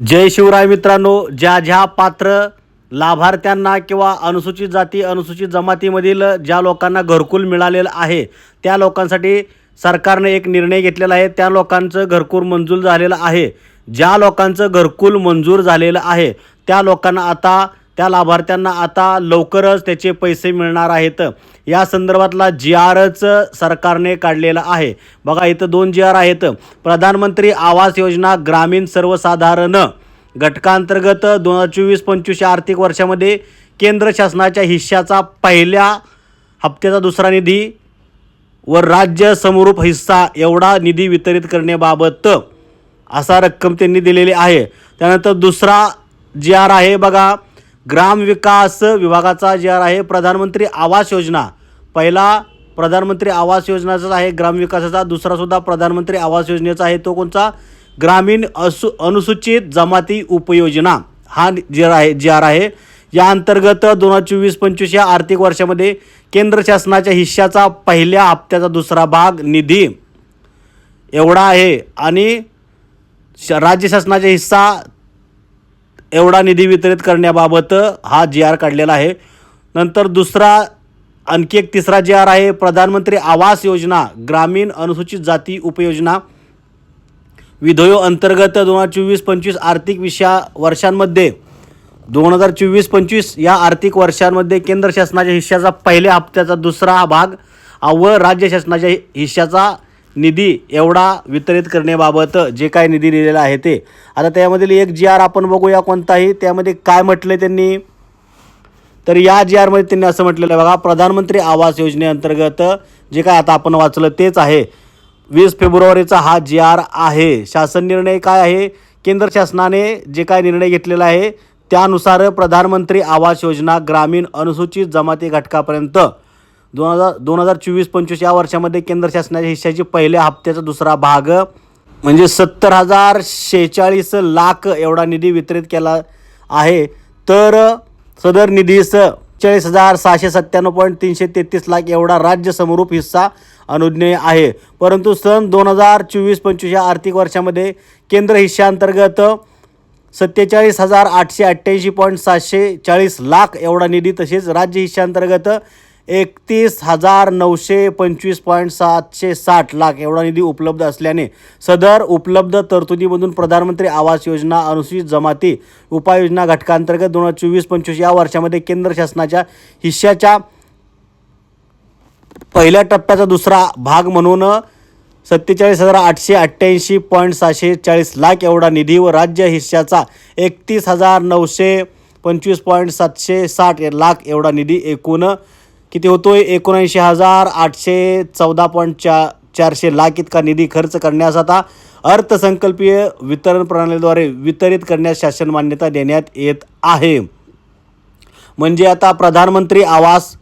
जय शिवराय मित्रांनो ज्या ज्या पात्र लाभार्थ्यांना किंवा अनुसूचित जाती अनुसूचित जमातीमधील ज्या लोकांना घरकुल मिळालेलं आहे त्या लोकांसाठी सरकारने एक निर्णय घेतलेला आहे. त्या लोकांचं घरकुल मंजूर झालेलं आहे. ज्या लोकांचं घरकुल मंजूर झालेलं आहे त्या लोकांना आता त्या लाभार्थ्यांना आता लवकरच त्याचे पैसे मिळणार आहेत. या संदर्भातला जी आरच सरकारने काढलेला आहे. बघा इथं दोन जी आर आहेत. प्रधानमंत्री आवास योजना ग्रामीण सर्वसाधारण घटकांतर्गत दोन हजार चोवीस पंचवीस या आर्थिक वर्षामध्ये केंद्र शासनाच्या हिश्श्याचा पहिल्या हप्त्याचा दुसरा निधी व राज्य समरूप हिस्सा एवढा निधी वितरित करण्याबाबत असा रक्कम त्यांनी दिलेली आहे. त्यानंतर दुसरा जी आर आहे बघा ग्रामविकास विभागाचा जी आर आहे प्रधानमंत्री आवास योजना. पहिला प्रधानमंत्री आवास योजनाचाच आहे ग्रामविकासाचा दुसरासुद्धा प्रधानमंत्री आवास योजनेचा आहे. तो कोणता ग्रामीण असु अनुसूचित जमाती उपयोजना. हा जी आर आहे जी आर आहे. या अंतर्गत दोन हजार चोवीस पंचवीस या आर्थिक वर्षामध्ये केंद्र शासनाच्या हिश्श्याचा पहिल्या हप्त्याचा दुसरा भाग निधी. एवढा आहे. आणि श राज्य शासनाचा हिस्सा एवढा निधी वितरित करण्याबाबत हा जी आर काढलेला आहे. नंतर दुसरा आणखी एक तिसरा जी आर आहे प्रधानमंत्री आवास योजना ग्रामीण अनुसूचित जाती उपयोजना. विधेयो अंतर्गत दोन हजार चोवीस पंचवीस आर्थिक विषया वर्षांमध्ये दोन हजार चोवीस पंचवीस या आर्थिक वर्षांमध्ये केंद्र शासनाच्या हिश्श्याचा पहिल्या हप्त्याचा दुसरा भाग व राज्य शासनाच्या हिश्श्याचा निधी एवढा वितरित करण्याबाबत जे काय निधी दिलेला आहे ते. आता त्यामधील एक जी आर आपण बघूया कोणताही. त्यामध्ये काय म्हटलं त्यांनी? तर या जी आरमध्ये त्यांनी असं म्हटलेलं आहे बघा प्रधानमंत्री आवास योजनेअंतर्गत जे काय आता आपण वाचलं तेच आहे. वीस फेब्रुवारीचा हा जी आर आहे. शासन निर्णय काय आहे? केंद्र शासनाने जे काय निर्णय घेतलेला आहे त्यानुसार प्रधानमंत्री आवास योजना ग्रामीण अनुसूचित जमाती घटकापर्यंत दोन हजार दोन हजार चोवीस पंचवीस या वर्षामध्ये केंद्र शासनाच्या हिश्श्याची पहिल्या हप्त्याचा दुसरा भाग म्हणजे सत्तर हजार शेहेचाळीस लाख एवढा निधी वितरित केला आहे. तर सदर निधीस चाळीस हजार सहाशे सत्त्याण्णव पॉईंट तीनशे तेहतीस लाख एवढा राज्य समरूप हिस्सा अनुज्ञेय आहे. परंतु सन दोन हजार चोवीस पंचवीस या आर्थिक वर्षामध्ये केंद्र हिश्श्याअंतर्गत सत्तेचाळीस हजार आठशे अठ्ठ्याऐंशी पॉईंट सातशे चाळीस लाख एवढा निधी तसेच राज्य हिश्श्याअंतर्गत एकतीस हजार नऊशे पंचवीस पॉईंट सातशे साठ लाख एवढा निधी उपलब्ध असल्याने सदर उपलब्ध तरतुदीमधून प्रधानमंत्री आवास योजना अनुसूचित जमाती उपाययोजना घटकांतर्गत दोन हजार चोवीस पंचवीस या वर्षामध्ये केंद्र शासनाच्या हिश्श्याच्या पहिल्या टप्प्याचा दुसरा भाग म्हणून सत्तेचाळीस हजार आठशे अठ्ठ्याऐंशी पॉईंट सहाशे चाळीस लाख एवढा निधी व राज्य हिश्श्याचा एकतीस हजार नऊशे पंचवीस पॉईंट सातशे साठ लाख एवढा निधी एकूण किती होतोय? एकोणऐंशी हजार आठशे चौदा पॉईंट चा चारशे लाख इतका निधी खर्च करण्यास आता अर्थसंकल्पीय वितरण प्रणालीद्वारे वितरित करण्यास शासन मान्यता देण्यात येत आहे. म्हणजे आता प्रधानमंत्री आवास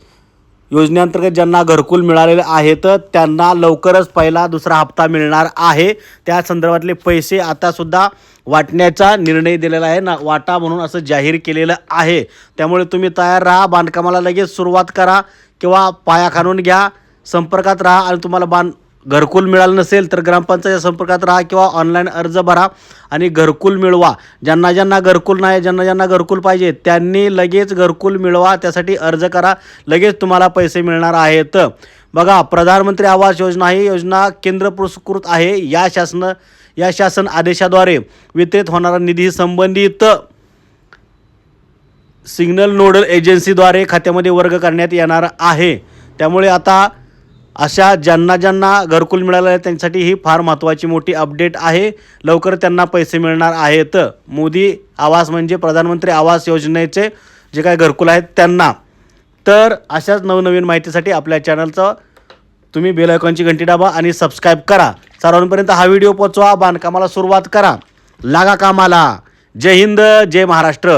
योजनेअंतर्गत ज्यांना घरकुल मिळालेले आहेत त्यांना लवकरच पहिला दुसरा हप्ता मिळणार आहे. त्या संदर्भातले पैसे आतासुद्धा वाटण्याचा निर्णय दिलेला आहे ना वाटा म्हणून असं जाहीर केलेलं आहे. त्यामुळे तुम्ही तयार राहा बांधकामाला लगेच सुरुवात करा किंवा पाया खाणून घ्या संपर्कात राहा आणि तुम्हाला बांध घरकुल मिळालं नसेल तर ग्रामपंचायत संपर्कात राहा किंवा ऑनलाईन अर्ज भरा आणि घरकुल मिळवा. ज्यांना ज्यांना घरकुल नाही ज्यांना ज्यांना घरकुल पाहिजे त्यांनी लगेच घरकुल मिळवा त्यासाठी अर्ज करा. लगेच तुम्हाला पैसे मिळणार आहेत. बघा प्रधानमंत्री आवास योजना ही योजना केंद्र पुरस्कृत आहे. या शासन या शासन आदेशाद्वारे वितरित होणारा निधी संबंधित सिग्नल नोडल एजन्सीद्वारे खात्यामध्ये वर्ग करण्यात येणार आहे. त्यामुळे आता अशा ज्यांना ज्यांना घरकुल मिळालं आहे त्यांच्यासाठी ही फार महत्त्वाची मोठी अपडेट आहे. लवकर त्यांना पैसे मिळणार आहेत. मोदी आवास म्हणजे प्रधानमंत्री आवास योजनेचे जे काय घरकुल आहेत त्यांना. तर अशाच नवनवीन माहितीसाठी आपल्या चॅनलचं तुम्ही बेल आयकॉनची घंटी दाबा आणि सबस्क्राईब करा. सर्वांपर्यंत हा व्हिडिओ पोचवा बांधकामाला सुरुवात करा. लागा कामाला. जय हिंद जय महाराष्ट्र.